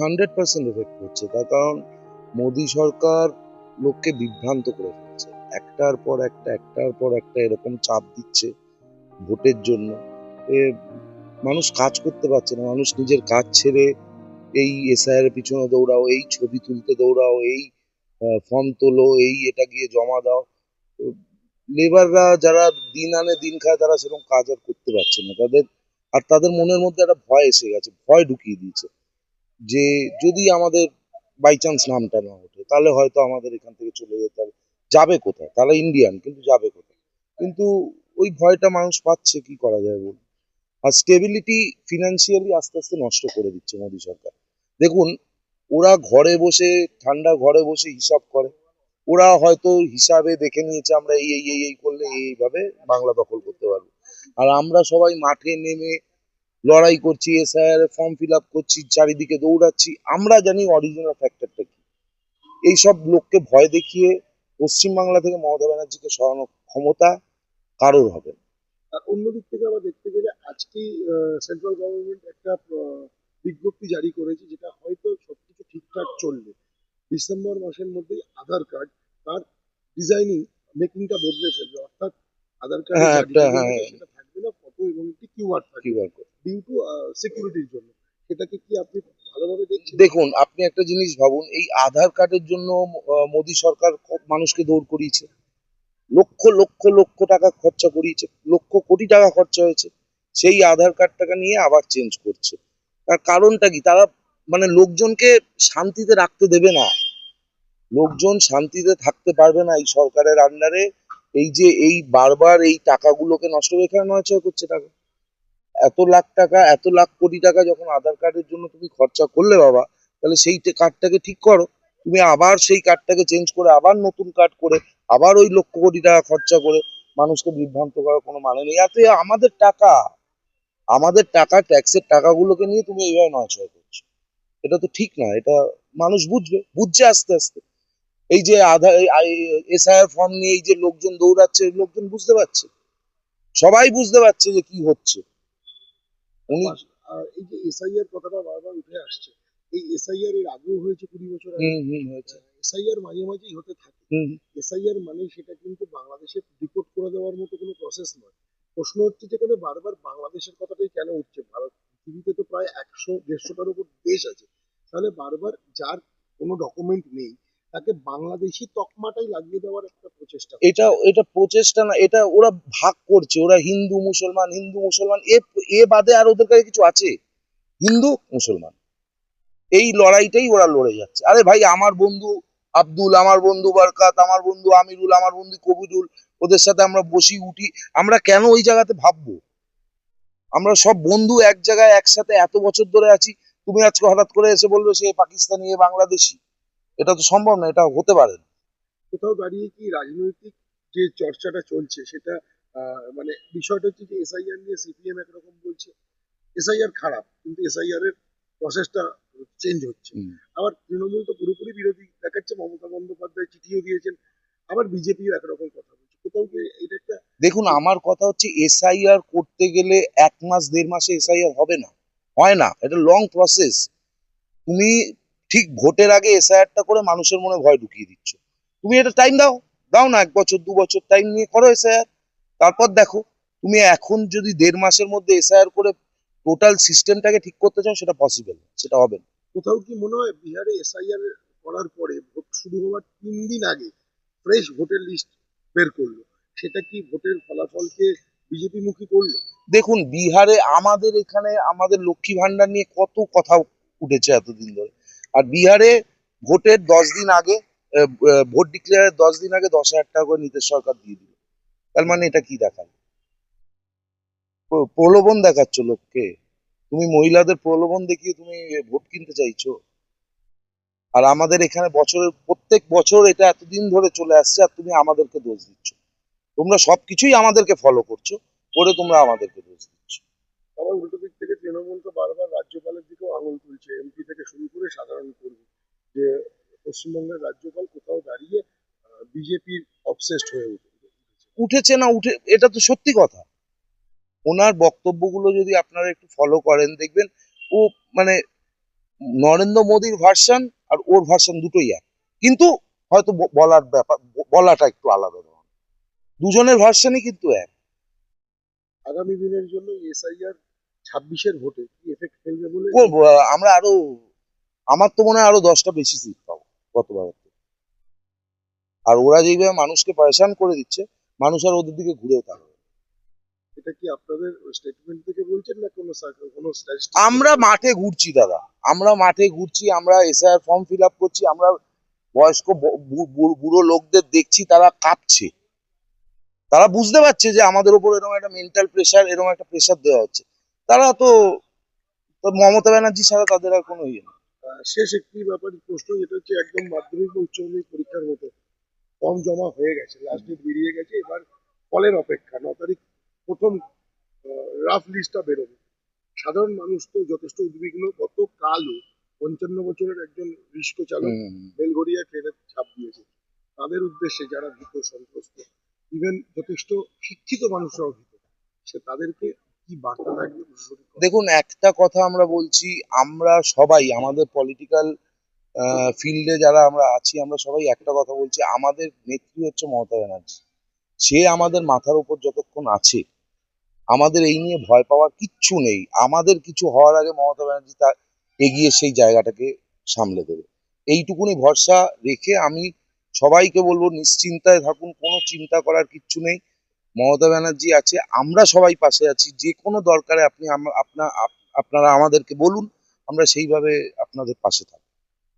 Hundred percent effect করছে, তার কারণ মোদী সরকার লোককে বিভ্রান্ত করে ফেলছে। একটার পর একটা, একটার পর একটা এরকম চাপ দিচ্ছে ভোটের জন্য। এ মানুষ কাজ করতে পারছে না, মানুষ নিজের কাজ ছেড়ে এই এসআইয়ের পিছনে দৌড়াও, এই ছবি তুলতে দৌড়াও, এই ফর্ম তোলো, এই, এটা গিয়ে জমা দাও। লেবাররা যারা দিন আনে দিন খায়, তারা সেরকম কাজ আর করতে পারছে না। তাদের, আর তাদের মনের মধ্যে একটা ভয় এসে গেছে, ভয় ঢুকিয়ে দিয়েছে। যে যদি আমাদের বাই চান্স নামটা না ওঠে, তাহলে হয়তো আমাদের এখান থেকে চলে যেতে হবে। যাবে কোথায়? তারা ইন্ডিয়ান কিন্তু যাবে কোথায়? কিন্তু ওই ভয়টা মানুষ পাচ্ছে, কি করা যায় বলুন? আর স্টেবিলিটি ফিনান্সিয়ালি আস্তে আস্তে নষ্ট করে দিচ্ছে মোদী সরকার। দেখুন, ওরা ঘরে বসে, ঠান্ডা ঘরে বসে হিসাব করে। ওরা হয়তো হিসাবে দেখে নিয়েছে, আমরা এই এই এই করলে এই, এইভাবে বাংলা দখল করতে পারব। আর আমরা সবাই মাঠে নেমে লড়াই করছি এসআইআর ফর্ম ফিল আপ করছি চারিদিকে দৌড়াচ্ছি আমরা জানি অরিজিনাল ফ্যাক্টরটা কি এইসব লোককে ভয় দেখিয়ে পশ্চিমবাংলা থেকে মমতা ব্যানার্জিকে সরানোর ক্ষমতা কারোর হবে না। আর অন্যদিক থেকে আবার দেখতে গেলে আজকেই সেন্ট্রাল গভর্নমেন্ট একটা বিজ্ঞপ্তি জারি করেছে যেটা হয়তো সবকিছু ঠিকঠাক চলবে ডিসেম্বর মাসের মধ্যেই আধার কার্ড তার ডিজাইনিং মেকিংটা বদলে ফেলবে অর্থাৎ আধার হ্যাঁ, কার্ড একটা, হ্যাঁ। থাকবে না ফটো এবং একটি কিউআর থাকবে কি বার করে? ডিউ টু সিকিউরিটির জন্য। কি আপনি ভালোভাবে দেখছেন? দেখুন, আপনি একটা জিনিস ভাবুন, এই আধার কার্ডের জন্য মোদী সরকার মানুষকে দৌড় করিয়েছে। লক্ষ লক্ষ লক্ষ টাকা খরচা করিয়েছে, লক্ষ কোটি টাকা খরচা হয়েছে। সেই আধার কার্ডটাকে নিয়ে আবার চেঞ্জ করছে। তার কারণটা কি? তারা মানে লোকজনকে শান্তিতে রাখতে দেবে না। লোকজন শান্তিতে থাকতে পারবে না এই সরকারের আন্ডারে এই যে, এই বারবার এই টাকাগুলোকে নষ্ট এখানে করছে টাকা এত লাখ টাকা, এত লাখ কোটি টাকা যখন আধার কার্ডের জন্য তুমি খরচা করলে বাবা, তাহলে সেই কার্ডটাকে ঠিক করো। তুমি আবার সেই কার্ডটাকে চেঞ্জ করে, আবার নতুন কার্ড করে, আবার ওই লক্ষ কোটি টাকা খরচা করে মানুষকে বিভ্রান্ত করার কোনো মানে নেই। এতে আমাদের টাকা আমাদের টাকা ট্যাক্সের টাকাগুলোকে নিয়ে তুমি এইভাবে নয়ছয় করছ। এটা তো ঠিক না, এটা মানুষ বুঝবে, বুঝছে আস্তে আস্তে। এই যে আধার এসআইআর ফর্ম নিয়ে এই যে লোকজন দৌড়াচ্ছে, লোকজন বুঝতে পারছে। সবাই বুঝতে পারছে যে কি হচ্ছে। উনি এই যে এসআইআর কথাটা বারবার উঠে আসছে এই এসআইআর এর আগেও হয়েছে কুড়ি বছর হয়েছে। এসআইআর মাঝে মাঝেই হতে থাকে। এসআইআর মানে সেটা কিন্তু বাংলাদেশে ডিপোর্ট করে দেওয়ার মতো কোনো প্রসেস নয়। প্রশ্ন হচ্ছে যেখানে বারবার বাংলাদেশের কথাটাই কেন উঠছে? ভারত পৃথিবীতে তো প্রায় একশো দেড়শোটার উপর দেশ আছে। তাহলে বারবার যার কোনো ডকুমেন্ট নেই তাকে বাংলাদেশি তকমাটাই লাগিয়ে দেওয়ার একটা প্রচেষ্টা এটা এটা প্রচেষ্টা না, এটা ওরা ভাগ করছে। ওরা হিন্দু, মুসলমান হিন্দু, মুসলমান, এ এ বাদে আর ওদের কাছে কিছু আছে। হিন্দু, মুসলমান। এই লড়াইটাই ওরা লড়ে যাচ্ছে। আরে ভাই, আমার বন্ধু আব্দুল, আমার বন্ধু বারকাত, আমার বন্ধু আমিরুল, আমার বন্ধু কবিরুল, ওদের সাথে আমরা বসি, উঠি। আমরা কেন ওই জায়গাতে ভাববো? আমরা সব বন্ধু এক জায়গায় একসাথে এত বছর ধরে আছি। তুমি আজকে হঠাৎ করে এসে বলবে সে পাকিস্তানি, এ বাংলাদেশি। এটা তো সম্ভব না এটা হতে পারে না। কোথাও দাঁড়িয়ে কি রাজনৈতিক যে চর্চাটা চলছে সেটা মানে বিষয়টা হচ্ছে যে এসআইআর নিয়ে সিপিএম একরকম বলছে। এসআইআর খারাপ কিন্তু এসআইআর এর প্রসেসটা চেঞ্জ হচ্ছে। আবার তৃণমূল তো পুরোপুরি বিরোধী দেখাচ্ছে মমতা বন্দ্যোপাধ্যায় চিঠিও দিয়েছেন আবার বিজেপিও একরকম কথা বলছে। কোথাও কি এটা একটা দেখুন আমার কথা হচ্ছে এসআইআর করতে গেলে এক মাস দেড় মাসে এসআইআর হবে না। হয় না এটা লং প্রসেস তুমি ঠিক ভোটের আগে এসআইআরটা করে মানুষের মনে ভয় ঢুকিয়ে দিচ্ছ। তুমি এটা টাইম দাও দাও না এক বছর দু বছর টাইম নিয়ে করো এসআইআর তারপর দেখো তুমি এখন যদি দেড় মাসের মধ্যে এসআইআর করে টোটাল সিস্টেমটাকে ঠিক করতে চাও সেটা পসিবল সেটা হবে না। কোথাও কি মনে হয় বিহারে এসআইআর করার পরে ভোট শুরু হওয়ার তিন দিন আগে ফ্রেশ ভোটের লিস্ট বের করল? সেটা কি ভোটের ফলাফলকে বিজেপি মুখী করল? দেখুন বিহারে আমাদের এখানে আমাদের লক্ষ্মী ভান্ডার নিয়ে কত কথা উঠেছে এতদিন ধরে। আর বিহারে ভোটের দশ দিন আগে ভোট ডিক্লেয়ারের দশ দিন আগে দশ হাজার টাকা করে নীতিশ সরকার দিয়ে দিল। তার মানে এটা কি দেখাল? প্রলোভন দেখাচ্ছ লোককে। তুমি মহিলাদের প্রলোভন দেখিয়ে তুমি ভোট কিনতে চাইছো। আর আমাদের এখানে বছরের, প্রত্যেক বছর এটা এতদিন ধরে চলে আসছে আর তুমি আমাদেরকে দোষ দিচ্ছ। তোমরা সবকিছুই আমাদেরকে ফলো করছ, করে তোমরা আমাদেরকে দোষ দিচ্ছ। তৃণমূল তো বারবার রাজ্যপালের দিকেও আঙুল তুলছে। এমপি থেকে শুরু করে সাধারণ কর্মী। যে পশ্চিমবঙ্গের রাজ্যপাল কোথাও দাঁড়িয়ে বিজেপির অবসেসড হয়ে উঠেছে উঠেছে না, উঠে এটা তো সত্যি কথা। ওনার বক্তব্যগুলো যদি আপনারা একটু ফলো করেন, দেখবেন ও মানে নরেন্দ্র মোদীর ভার্সন আর ওর ভার্সন দুটোই এক। কিন্তু হয়তো বলার ব্যাপার বলাটা একটু আলাদা ধরনের। দুজনের ভার্সনই কিন্তু এক। আগামী দিনের জন্য এসআইআর ছাব্বিশের ভোটে কি এফেক্ট ফেলবে বলে? ও, আমরা আরও আমার তো মনে হয় আরও দশটা বেশি সিট পাবো গতবার আর ওরা যেইভাবে মানুষকে পরেশান করে দিচ্ছে মানুষ আর ওদের দিকে ঘুরেও তাকাবে এটা কি আপনাদের স্টেটমেন্ট থেকে বলছেন না কোনো কোনো আমরা মাঠে ঘুরছি দাদা। আমরা মাঠে ঘুরছি আমরা এসআইআর ফর্ম ফিল আপ করছি আমরা বয়স্ক বুড়ো লোকদের দেখছি তারা কাঁপছে। তারা বুঝতে পারছে যে আমাদের উপর এরকম একটা মেন্টাল প্রেশার এরকম একটা প্রেশার দেওয়া হচ্ছে। তারা তো মমতা ব্যানার্জি ছাড়া তাদের আর কোনো ইয়ে নেই। শেষ একটি ব্যাপার প্রশ্ন যেটা হচ্ছে একদম মাধ্যমিক বা উচ্চ মাধ্যমিক পরীক্ষার মতো ফর্ম জমা হয়ে গেছে লাস্ট ডেট বেরিয়ে গেছে এবার ফলের অপেক্ষা ন তারিখ প্রথম রাফ লিস্টটা বেরোবে। সাধারণ মানুষ তো যথেষ্ট উদ্বিগ্ন গত কালও পঞ্চান্ন বছরের একজন রিস্কো চালক। বেলগড়িয়া ট্রেনে ছাপ দিয়েছে। তাদের উদ্দেশ্যে যারা ভীত সন্ত্রস্ত ইভেন যথেষ্ট শিক্ষিত মানুষরাও ভীত সে তাদেরকে দেখুন, একটা কথা আমরা বলছি, আমরা সবাই, আমাদের পলিটিক্যাল ফিল্ডে যারা আমরা আছি, আমরা সবাই একটা কথা বলছি, আমাদের নেত্রী হচ্ছে মমতা ব্যানার্জি। সে আমাদের মাথার উপর যতক্ষণ আছে, আমাদের এই নিয়ে ভয় পাওয়ার কিচ্ছু নেই। আমাদের কিছু হওয়ার আগে মমতা ব্যানার্জি তা এগিয়ে সেই জায়গাটাকে সামলে দেবে। এইটুকুনি ভরসা রেখে আমি সবাইকে বলব, নিশ্চিন্তায় থাকুন, কোনো চিন্তা করার কিচ্ছু নেই। মমতা ব্যানার্জি আছে, আমরা সবাই পাশে আছি, যে কোনো দরকারে আপনি আপনারা আমাদেরকে বলুন, আমরা সেইভাবে আপনাদের পাশে থাকব।